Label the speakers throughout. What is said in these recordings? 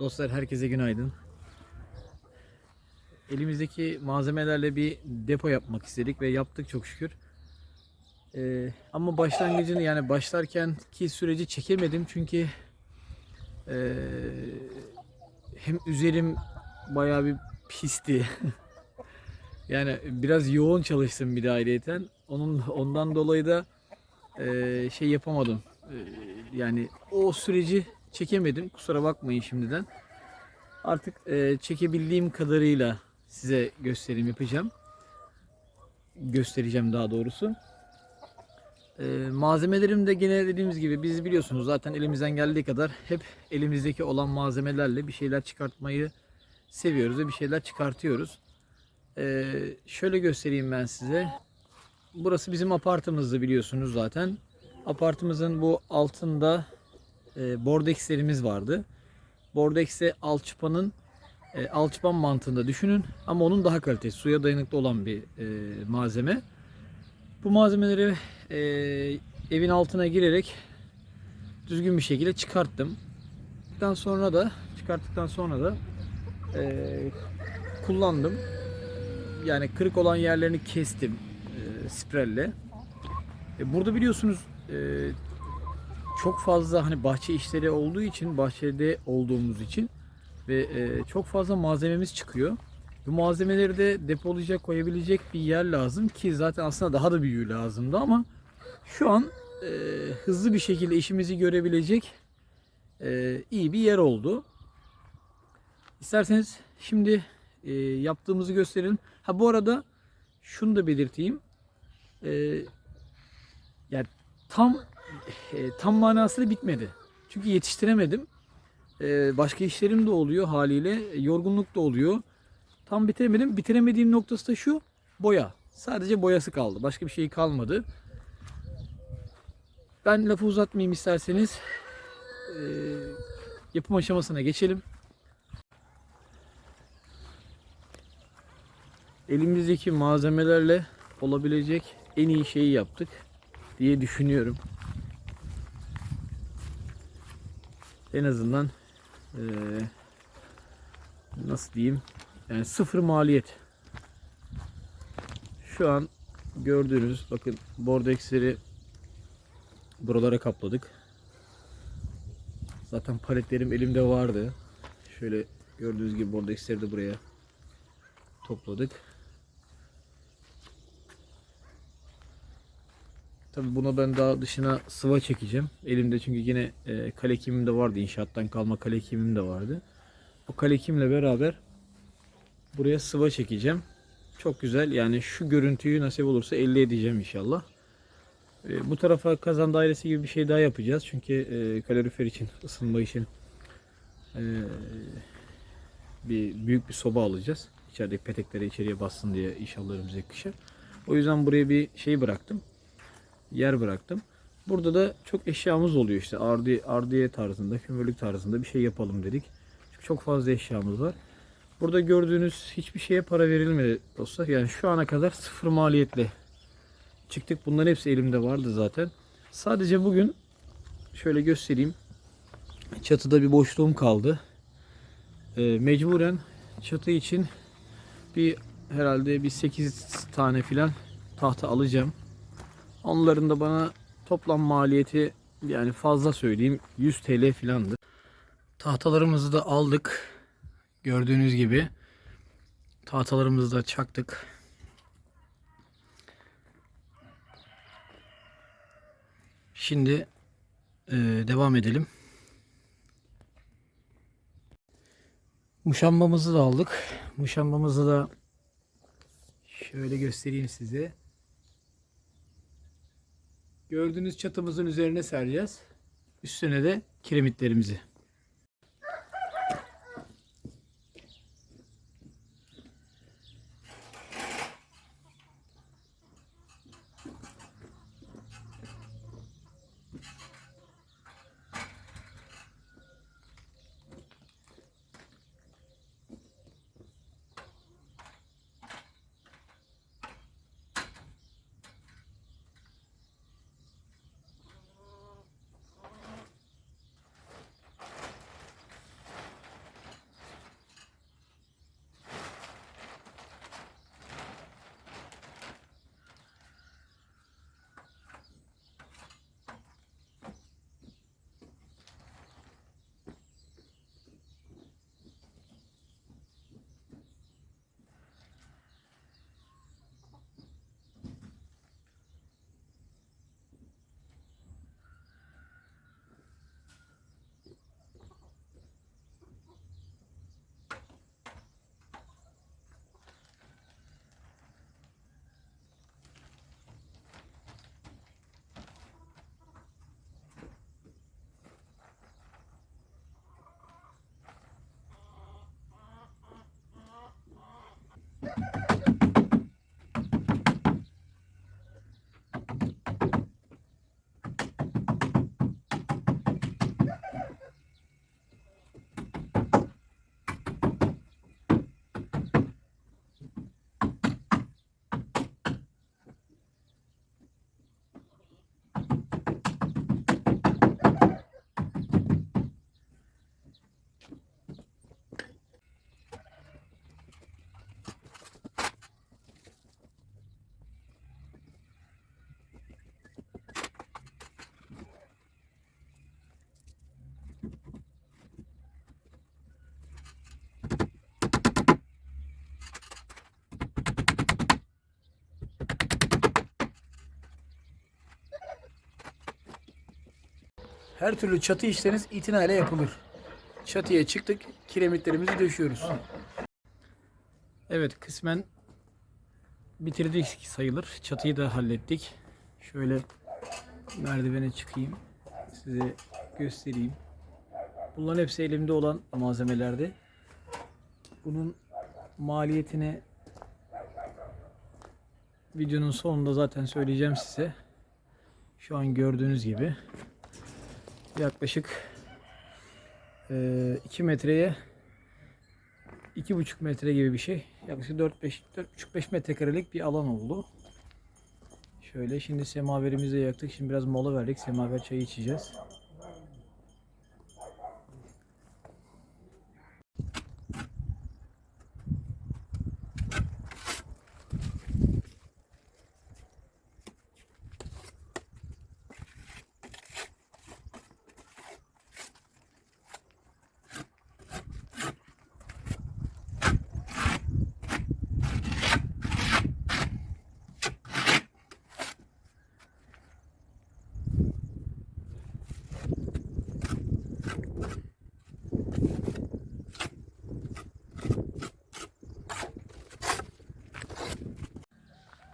Speaker 1: Dostlar herkese günaydın. Elimizdeki malzemelerle bir depo yapmak istedik ve yaptık çok şükür. Ee, ama başlangıcını yani başlarken ki süreci çekemedim çünkü ee, hem üzerim bayağı bir pisti. yani biraz yoğun çalıştım bir de. Onun ondan dolayı da ee, şey yapamadım. Ee, yani o süreci çekemedim. Kusura bakmayın şimdiden. Artık e, çekebildiğim kadarıyla size gösterim yapacağım. Göstereceğim daha doğrusu. E, malzemelerim de gene dediğimiz gibi biz biliyorsunuz zaten elimizden geldiği kadar hep elimizdeki olan malzemelerle bir şeyler çıkartmayı seviyoruz ve bir şeyler çıkartıyoruz. E, şöyle göstereyim ben size. Burası bizim apartımızdı biliyorsunuz zaten. Apartımızın bu altında e, bordexlerimiz vardı. Bordex'e alçıpanın e, alçıpan mantığında düşünün ama onun daha kalitesi, suya dayanıklı olan bir e, malzeme. Bu malzemeleri e, evin altına girerek düzgün bir şekilde çıkarttım. Çıkarttıktan sonra da çıkarttıktan sonra da e, kullandım. Yani kırık olan yerlerini kestim e, sprelle. E, burada biliyorsunuz e, çok fazla hani bahçe işleri olduğu için bahçede olduğumuz için ve e, çok fazla malzememiz çıkıyor. Bu malzemeleri de depolayacak koyabilecek bir yer lazım ki zaten aslında daha da büyüğü lazımdı ama şu an e, hızlı bir şekilde işimizi görebilecek e, iyi bir yer oldu. İsterseniz şimdi e, yaptığımızı gösterelim. Ha bu arada şunu da belirteyim. E, yani tam e, tam manasıyla bitmedi. Çünkü yetiştiremedim. E, başka işlerim de oluyor haliyle. Yorgunluk da oluyor. Tam bitiremedim. Bitiremediğim noktası da şu. Boya. Sadece boyası kaldı. Başka bir şey kalmadı. Ben lafı uzatmayayım isterseniz. E, yapım aşamasına geçelim. Elimizdeki malzemelerle olabilecek en iyi şeyi yaptık diye düşünüyorum. En azından eee, nasıl diyeyim yani sıfır maliyet. Şu an gördüğünüz bakın bordexleri buralara kapladık. Zaten paletlerim elimde vardı. Şöyle gördüğünüz gibi bordexleri de buraya topladık. Tabii buna ben daha dışına sıva çekeceğim. Elimde çünkü yine e, kale kimim de vardı. İnşaattan kalma kale kimim de vardı. O kale kimle beraber buraya sıva çekeceğim. Çok güzel. Yani şu görüntüyü nasip olursa elde edeceğim inşallah. E, bu tarafa kazan dairesi gibi bir şey daha yapacağız. Çünkü e, kalorifer için, ısınma için e, bir büyük bir soba alacağız. İçerideki petekleri içeriye bassın diye inşallah önümüzdeki kışa. O yüzden buraya bir şey bıraktım yer bıraktım. Burada da çok eşyamız oluyor işte ardi, ardiye tarzında, kömürlük tarzında bir şey yapalım dedik. Çünkü çok fazla eşyamız var. Burada gördüğünüz hiçbir şeye para verilmedi dostlar. Yani şu ana kadar sıfır maliyetle çıktık. Bunların hepsi elimde vardı zaten. Sadece bugün şöyle göstereyim. Çatıda bir boşluğum kaldı. Ee, mecburen çatı için bir herhalde bir 8 tane filan tahta alacağım. Onların da bana toplam maliyeti yani fazla söyleyeyim 100 TL filandı. Tahtalarımızı da aldık. Gördüğünüz gibi tahtalarımızı da çaktık. Şimdi e, devam edelim. Muşambamızı da aldık. Muşambamızı da şöyle göstereyim size. Gördüğünüz çatımızın üzerine sereceğiz. Üstüne de kiremitlerimizi. Her türlü çatı işleriniz itinayla yapılır. Çatıya çıktık. Kiremitlerimizi döşüyoruz. Evet kısmen bitirdik sayılır. Çatıyı da hallettik. Şöyle merdivene çıkayım. Size göstereyim. Bunların hepsi elimde olan malzemelerdi. Bunun maliyetini videonun sonunda zaten söyleyeceğim size. Şu an gördüğünüz gibi yaklaşık 2 metreye 2,5 metre gibi bir şey. Yaklaşık 4-5 4,5-5 metrekarelik bir alan oldu. Şöyle şimdi semaverimizi de yaktık. Şimdi biraz mola verdik. Semaver çayı içeceğiz.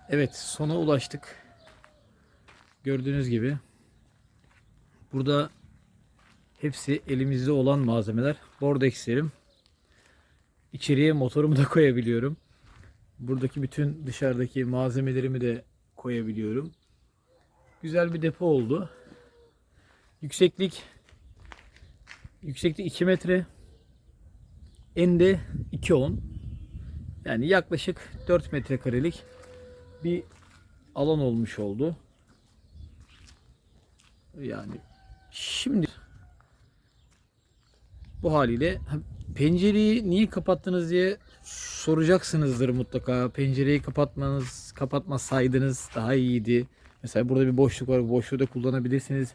Speaker 1: Evet sona ulaştık. Gördüğünüz gibi. Burada hepsi elimizde olan malzemeler. Bordexlerim. İçeriye motorumu da koyabiliyorum. Buradaki bütün dışarıdaki malzemelerimi de koyabiliyorum. Güzel bir depo oldu. Yükseklik yükseklik 2 metre. Ende 2.10. Yani yaklaşık 4 metrekarelik bir alan olmuş oldu. Yani şimdi bu haliyle ha, pencereyi niye kapattınız diye soracaksınızdır mutlaka. Pencereyi kapatmanız, kapatmasaydınız daha iyiydi. Mesela burada bir boşluk var. Bu boşluğu da kullanabilirsiniz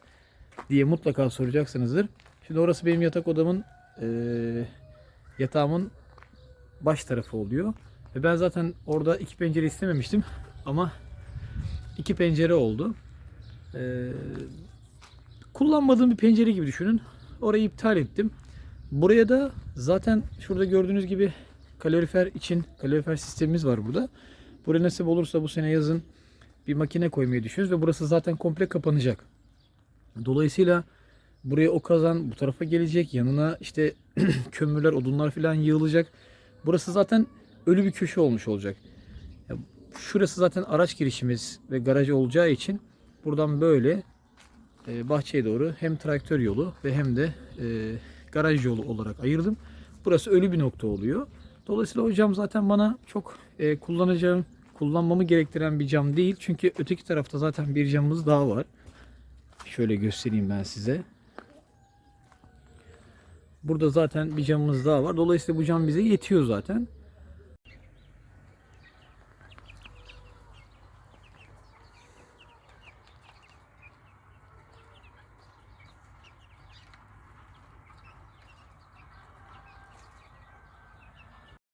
Speaker 1: diye mutlaka soracaksınızdır. Şimdi orası benim yatak odamın eee, yatağımın baş tarafı oluyor. Ve ben zaten orada iki pencere istememiştim. Ama iki pencere oldu. Ee, kullanmadığım bir pencere gibi düşünün. Orayı iptal ettim. Buraya da zaten şurada gördüğünüz gibi kalorifer için kalorifer sistemimiz var burada. Buraya nasip olursa bu sene yazın bir makine koymayı düşünüyoruz ve burası zaten komple kapanacak. Dolayısıyla buraya o kazan bu tarafa gelecek. Yanına işte kömürler, odunlar falan yığılacak. Burası zaten ölü bir köşe olmuş olacak. Şurası zaten araç girişimiz ve garaj olacağı için buradan böyle e, bahçeye doğru hem traktör yolu ve hem de e, garaj yolu olarak ayırdım. Burası ölü bir nokta oluyor. Dolayısıyla o cam zaten bana çok e, kullanacağım, kullanmamı gerektiren bir cam değil. Çünkü öteki tarafta zaten bir camımız daha var. Şöyle göstereyim ben size. Burada zaten bir camımız daha var. Dolayısıyla bu cam bize yetiyor zaten.